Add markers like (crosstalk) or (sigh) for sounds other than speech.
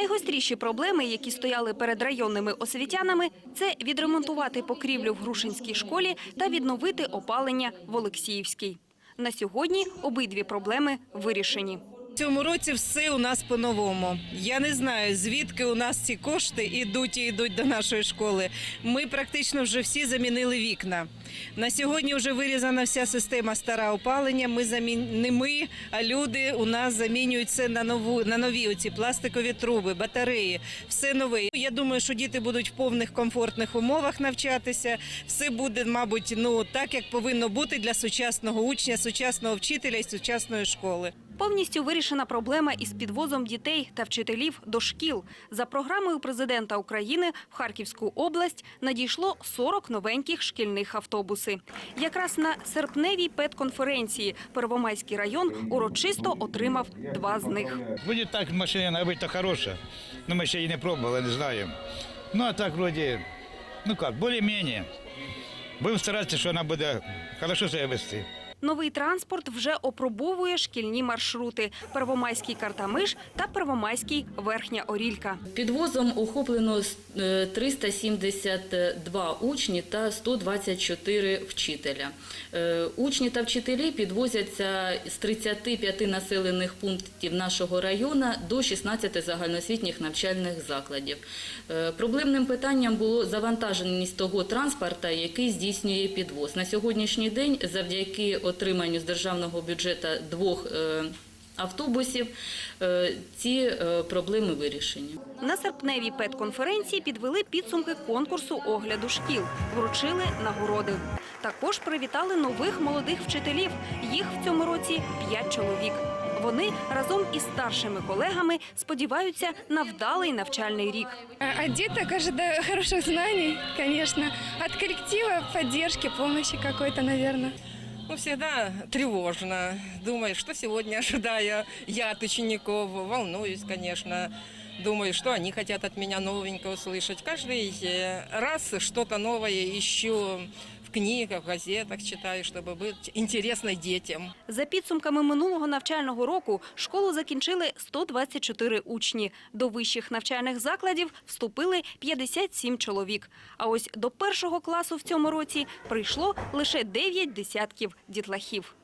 Найгостріші проблеми, які стояли перед районними освітянами, це відремонтувати покрівлю в Грушинській школі та відновити опалення в Олексіївській. На сьогодні обидві проблеми вирішені. Цьому році все у нас по-новому. Я не знаю, звідки у нас ці кошти йдуть і йдуть до нашої школи. Ми практично вже всі замінили вікна. На сьогодні вже вирізана вся система стара опалення. Ми замін... не ми, а люди у нас замінюють все на нову на нові оці пластикові труби, батареї, все нове. Я думаю, що діти будуть в повних комфортних умовах навчатися. Все буде, мабуть, ну так як повинно бути для сучасного учня, сучасного вчителя і сучасної школи. Повністю вирішена проблема із підвозом дітей та вчителів до шкіл. За програмою президента України в Харківську область надійшло 40 новеньких шкільних автобуси. Якраз на серпневій педконференції Первомайський район урочисто отримав два з них. Вроде так машина набита хорошая, но мы еще и не пробовали, не знаем. Ну а так вроде, ну как, более-менее. Будем стараться, что она будет хорошо себя вести. Новий транспорт вже опробовує шкільні маршрути – Первомайський Картамиш та Первомайський Верхня Орілька. Підвозом охоплено е, 372 учні та 124 вчителя. Е, Учні та вчителі підвозяться з 35 населених пунктів нашого району до 16 загальноосвітніх навчальних закладів. Е, Проблемним питанням було завантаженість того транспорта, який здійснює підвоз. На сьогоднішній день завдяки отриманню з державного бюджету двох е, автобусів е, ці е, проблеми вирішені. На серпневій педконференції підвели підсумки конкурсу огляду шкіл, вручили нагороди. Також привітали нових молодих вчителів. Їх в цьому році п'ять чоловік. Вони разом із старшими колегами сподіваються на вдалий навчальний рік. А От деток ожидаю (laughs) хороших знаний, конечно. От коллектива поддержки, помощи какой-то, наверное. Ну, всегда тревожно. Думаю, что сегодня ожидаю я от учеников. Волнуюсь, конечно. Думаю, что они хотят от меня новенького услышать. Каждый э, раз что-то новое ищу в книгах, в газетах читаю, щоб бути интересной дітям. За підсумками минулого навчального року школу закінчили 124 учні. До вищих навчальних закладів вступили 57 чоловік. А ось до першого класу в цьому році прийшло лише 9 десятків дітлахів.